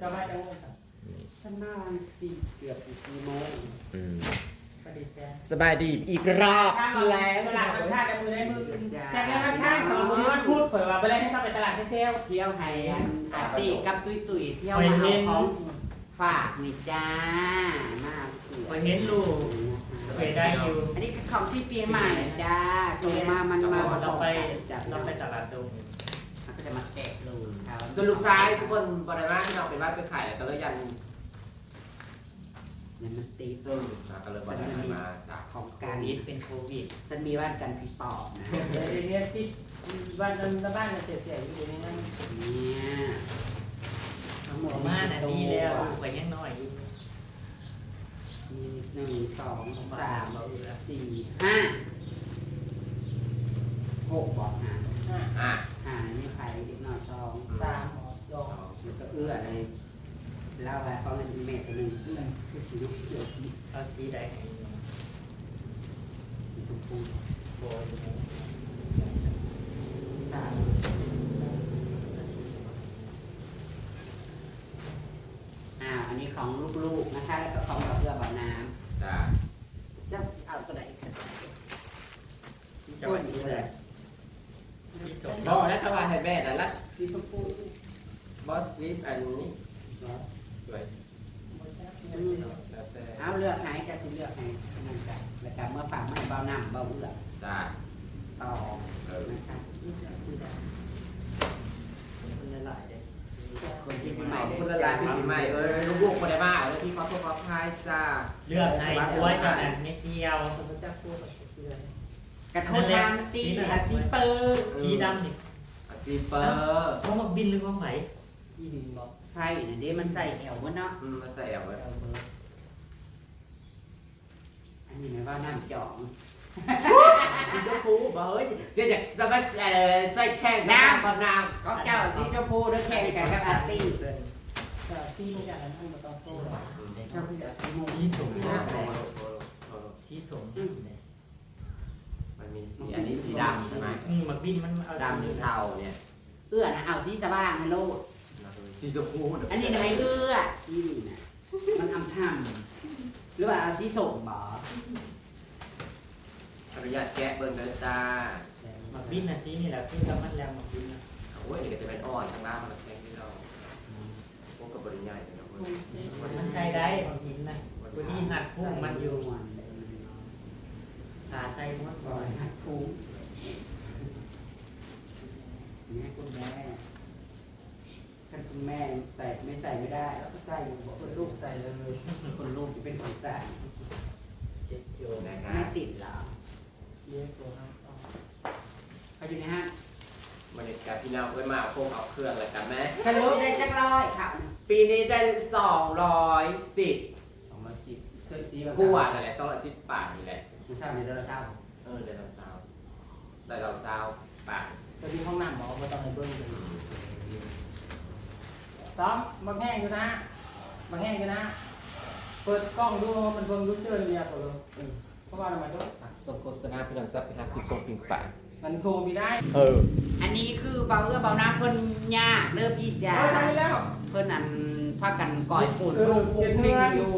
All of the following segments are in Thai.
จะมาจังเลยครับฉันมาวันสี่เกือบสี่สี่โมงอืมสวัสดีจ้าสบายดีอีกรอบข้าวแล้แล้ววตลาดมันท่าในมือในมือจากนั้นท่าของมือวันพูดเผยว่าไปเลยให้เข้าไปตลาดเซลเที่ยวไทยอันอาร์ตี้กับตุ้ยตุ้ยเที่ยวมาเอาของฝากนี่จ้ามาสวยไปเห็นลูกไปได้อยู่อันนี้คือของที่ปีใหม่จ้าส่งมามันมาเราไปจับเราไปตลาดดงมันก็ จะมาแกะดูครับส่วนลูกซ้ายทุกคนบริวารที่เราเป็นว่าไปขายแล้วก็เลยยังเนี่ยมันตีเออก็เลยบริวารมาจากของโคการวิดเป็นโควิดฉันมีบ้านกันผีปอบนะเดี๋ยวเนี้ยที่บ้านนั้นบ้านเสียๆอยู่ในนั้นเนี่ยทั้งหมดมาน่ะดีแล้วไปยังน้อยอยู่มีหนึ่งสองสาสามมเราอยู่แล้วสี่ห้าหกบอกหาห้าอะ หานี่ใครเด็กน้อยสองสามสองแล้วก็เอื้ออะไรเล่าไปเขาเงินเมตรตัวหนึ่งคือสีลูกเสือสีเอาสีใดให้สีชมพูโบยสาอ้าวอันนี้ของลูกๆนะคะ แล้วก็ของกับเอื้อบ่อน้ำจ้าเจ้าสิเอาตัวไหนกันเจะว่าสีใดสี สมบอกแล้วถ้าว่าให้แม่แต่ละสีชมพูบอสลิฟอันนี้สวยแล้วแต่เอาเลือกไหนจะสิเลือกไหนนั่นกันแล้วก็เมื่อฝากมาให้เบาน้ำเบาเอื้อจ้าต่อเออนะคะคนละหลายเลยคนที่ปีปีใหใหม่ม่คุณละลายปีใหม่เออลูกๆคนได้บ้าแล้วพี่ขอโทษขอพายจ้าเลือกให้หัวจังนั้นไม่เซียวผมจะพูดกับเซียวกระทงน้ำตีอาซีเปอร์สีดำนี่ ซีเปอร์เขามาบินหรือว่าไหมอีดินบอกใส่เนี่ยเด้มันใส่แอววะเนาะอืมมาใส่เอาไว้แอวเบอร์อันนี้ไม่ว่าน้ำจ่องสีชมพูบอกเฮ้ยเจ๊อยากจะมาเอ่อใส่แข่งน้ำกับน้ำก็เจ้าสีชมพูด้วยแข่งกันกับอาร์ตี้ที่ไม่อยากนั้นมันต้องโซ่เจ้าคือสีม่วงสีสูงโอ้มากโหเลย มันมีสีอันนี้สีดำใช่ไหมอืมมันบินมันเอาดำหรือเทาเนี่ยเอื้อนะเอาสีสว่างให้โลดสีชมพูอันนี้ทำไมเอื้อนี่นะมันอำทำหรือว่าเอาสีส้มบ่อนุญาตแกะเบิ้งเลยจ้ามันบินนะสีนี่แหละคือกับมันแรงมันบินนะโอ้ยนี่ก็จะเป็นอ้อนข้างล่างมันแข็งที่เราพวกกับบริญญาเนี่ยนะเว้ยมันใช้ได้มันบินนะตัวนี้หัดพุ่งมันอยู่ ตาใส่มดปล่อยหัดคุ้งเนี่ยคุณแม่ถ้าคุณแม่ใส่ไม่ใส่ไม่ได้แล้วก็ใส่บอกว่าลูกใส่เลยคนลูกจะเป็นคนใส่เจ็ดโยนะครัไม่บติดเหรอเยอะตัวห้าต้องเขาอยู่ในห้างมันเด็กกับพี่น้องเอ้ยมาเอาโค้งเอาเครื่องอะไรกันไหมสรุปได้จักร้อยค่ะ ปีนี้ได้สองร้อยสิบสองร้อยสิบเครื่องซีแบบกู้อะนั่นแหละสองร้อยสิบบาทนี่แหละไม่ทราบในเดือนละเท่าเออได้เราซาวได้เราซาวบาทตัวที่ห้องน้ำหมอมาต้องให้เบิ้งเลยซ้อมบางแห้งอยู่นะบางแห้งอยู่นะ เปิดกล้องดูมันเบิ้งรู้เชื่อเลยเนี่ยตัวเราเพราะว่าทำไมต้องส่งโฆษณาพี่น้องจับไปหาปิงปองปิงป่ามันโทรมีได้เออ อันนี้คือเบาเอื้อเบาน้ำเพิ่นยากเริ่มพี่จ้าเออทำไปแล้ว เพิ่นอันพากันก่อยปุ่นเออลูกปุ๊กเป็นเพื่ปิ้งอนอยู่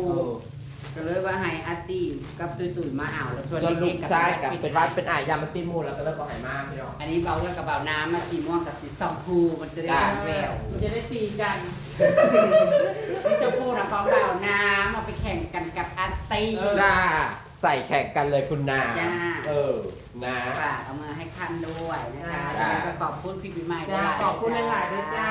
ก็เลยว่าให้อาร์ตี้กับตุยตุยๆมาเอาแล้วชวนส่วนลูเด็กกๆกับซ้ายกับเป็นวัดเป็นอายามันตีมูแล้วก็เลิกก็หายมากพี่น้อง อันนี้เบาเอื้อกับเบาน้ำมาสีม่วงกับสีส้มพูมันจะได้ แววมันจะได้ตีกันสีชมพูนะของเบาน้ำเอาไปแข่งกันกับอาร์ตี้จ้าใส่แข่งกันเลยคุณนา จ้า เออนาฝากเอามาให้คันด้วยนะคะจ้า แล้วก็ขอบคุณพี่ปีใหม่ด้วจ้ายขอบคุณหลายๆด้วยจ้า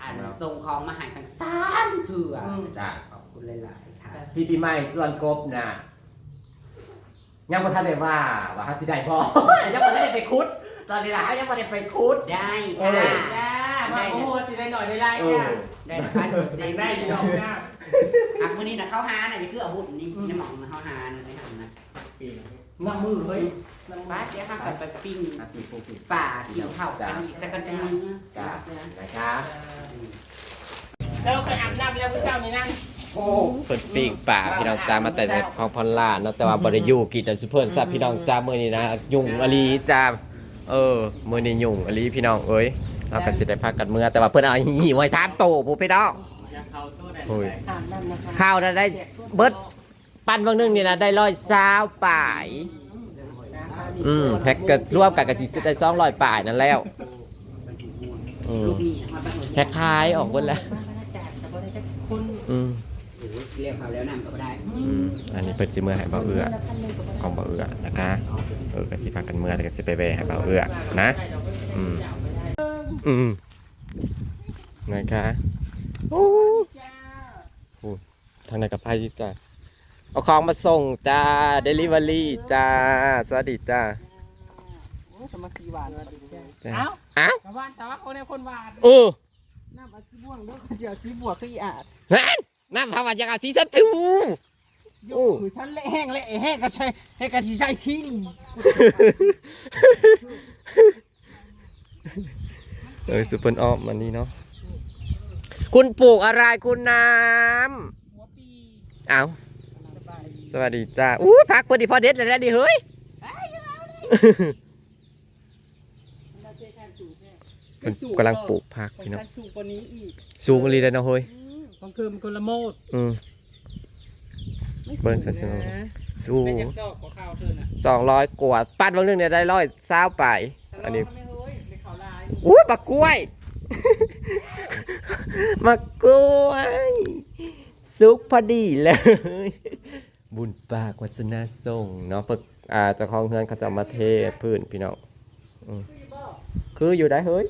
อ่านส่งของมาใหายตั้งสามเถื่ออม จ้าขอบคุณหลาย ๆค่ะพี่ปีใหม่ส่วนกบน่ะยังบ่ทันได้ว่าว่าฮัสสิได้บ่ ยังบ่ทันได้ไปคุด ตอนนี้ล่ะยังบ่ได้ไปคุดได้เอค่ะ อ จ้ามาโอ้โหสิได้หน่อยได้ไรเอจ้าอ ได้พันเปอร์เซ็เซ็นงต์ได้ได้ดีดีดดออกกจ้าอักมือนี้นะเข้าหาน่ะนี่คืออาวุธนี่นี่หมองนะเข้าหานะไม่ทำนะน้ำมือเฮ้ยบ้านเดี๋ยวข้ากับไปปิ้งอะปีปูปีป่ากินข้าวกันอีกสักกันจังนึงจ้า นะครับแล้วไปอาบน้ำแล้วผู้เจ้านี่นั่นโอ้ เพิ่นปีกป่าพี่น้องจ้ามาแต่ในของพอลล่าเนาะแต่ว่าบ่ได้อยู่กินแต่สิเพิ่นซะพี่น้องจ้ามื้อนี้นะยุ่งอลีจ้าเออมื้อนี้ยุ่งอลีพี่น้องเอ้ยเราก็สิได้พักกันเมื่อแต่ว่าเพิ่นเอาหีไว้3โตผู้พี่น้องมอยากเข้าตัวได้โอ้ยถามนั่นนะคะข้าวน่ะได้เบิดปั้นบางนึงนี่นะได้ร้อยสาวป่ายอืมแพ็กก็รวมกันกับสิได้สองร้อยป่ายนั่นแล้วอืมลูกพี่มาบ้านหนูแพ็กคายออกเบิดแล้ว บ้านพระจักรแต่บ่ได้จักคน อืม โอ้ย เรียกเขาแล้วนำก็บ่ได้อืมอันนี้เปิดสิเมื่อให้เบาเอื้อของเบาเอื้อนะคะเออก็สิพากันเมื่อแล้วก็สิไปแวะให้เบาเอื้อนะอืมอืมนะคะโอ้โหทางไหนกับไปจ้าเอาของมาส่งจ้าเดลิเวอรี่จ้าสวัสดีจ้าโอ้สมาสีหวานจ้าจ้าเอ้าอ้าวชาวบ้านแต่ว่าคนในคนหวานเออน้ำอัดสีม่วงเด้อเดี๋ยวสีบวกคืออีอาดนั่น น้ำภาวะยังอาสีสัตว์ผิวโย่คือฉันเละแห้งเละแห้งก็ใช่ให้กันสิใช้ทิ้งเออสุปเปอร์ออมมันนี่เนาะคุณปลูกอะไรคุณน้หัวปีำเอาสวัสดีจ้าอู้พักพอดีพอเด็ดเลยนะดิเฮ้ยมันกำลังปลูกผักของพี่น้องฉันสูงกว่านี้อีกสูงเลยนะเฮ้ย ต้องคือมันคนละโมดอืม ไม่เบิ่งสูซะงสิ นะสูเป็นงยังซอกของข้าวเธอน่ะสองร้อยกว่าปั้นบางเรื่องเนี่ยได้ร้อยเศร้าไป อันนี้ทำไมเฮ้ยในเขาลายอู้บักกล้วยมากกล้วย สุกพอดีเลย บุญปากวัฒนาส่งเนาะเปิกอ่าเจ้าของเฮือนเขาจะเอามาเทพื้นพี่น้องอืมคืออยู่ได้เฮ้ย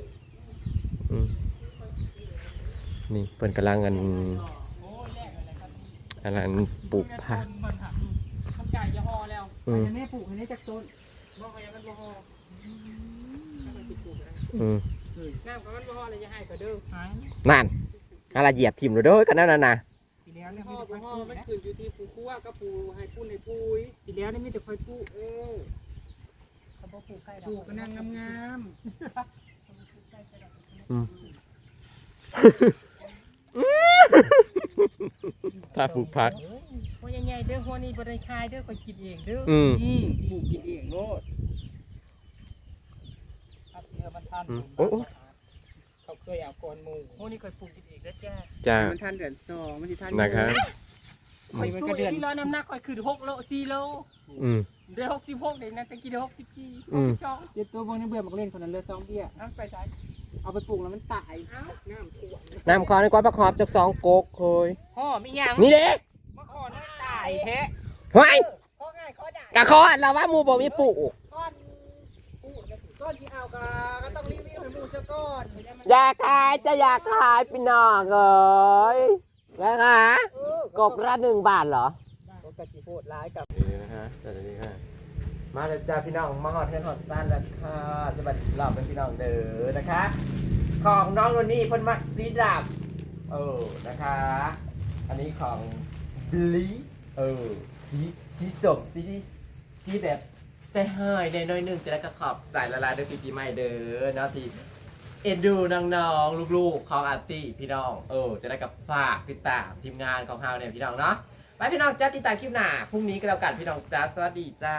อืม นี่เพิ่นกำลังอันอันนั้นปลูกผักมันหักมันไก่จะห่อแล้วอืมอันนี้ปลูกอันนี้จากต้นบอกว่ายังมันบ่ห่ออืมน้ำกับมันบ่ห่อเลยจะให้ก็เด้อหายนั่นอะไรเหยียบทิ่มเลยเด้อกันนั่นน่ะนะปีแล้วเนี่ยพ่มีอแต่พ่ค่ออยปลูกมันนะขึ้นอยู่ที่ปูคั่วกับปูให้ปูในปุยปีแล้วนี่มีแต่ค่อยปลูกเออเขาบ่ปลูกใกล้ดปลูกก็นั่งงาม ถ้าปลูกผัก หัวใหญ่ๆเด้อหัวนี้บ่ได้คายเด้อค่อยกินเองเด้ออืมๆอืมปลูกกินเองโลดเอาเสือมันทานอืมโอ้โอ้ เขาเคยเอาก่อนหมู่หัวนี้ค่อยปลูกกินเองเด้อจ้าจ้า มันทันเดือนสองมันสิทันนะครับค่อยมันก็เดือนที่ร้อยน้ำหนักค่อยคือ6โล4โลอืมได้66เด้นะแต่กินได้64อืม62เจ็ดตัวบางนี่เบื่อมักเล่นคนนั้นเลือดซองเบี้ยเอาไปใส่ เอาไปปลูกแล้วมันตายเอ้าน้ำท่วมน้ำคอนี่ก้อนประคอบจากสองโกกเคยพ่อมีหยังนี่เด้มาขอน้อยตายแท้ไว้ข้อง่ายข้อได้กะคอเราว่าหมูบ่มีปลูกก้อนปูก้อนที่เอากะก็ต้องรีวิวให้หมูซะก่อนอยากขายจะอยากขายพี่น้องเอ้ยนะคะเออกบละหนึ่งบาทเหรอก็กะจิโพดร้ายกับนี่นะฮะสวัสดีค่ะ มาเลยจ้าพี่น้องมาฮอดเทนฮอดสตันแล้วค่ะสวัสดีรอบเป็นพี่น้องเด้อนะคะ ของน้องนนนี่เพิ่นมักสีดำเออนะคะ อันนี้ของบลีเออสีสีสมสีสีแบบแต่ห้ยในน้อยหนึงจะได้กระขอบใส่ละลายด้วยปีจีไม่เด้อเนาะทีเอ็นดูน้องๆลูกๆของอาร์ตี้พี่น้องเออจะได้กับฝากติดตามทีมงานของเฮาเนี่ยพี่น้องเนาะ ไว้พี่น้องจ้าติดตามคลิปหน้าพรุ่งนี้ก็แล้วกันพี่น้องจ้าสวัสดีจ้า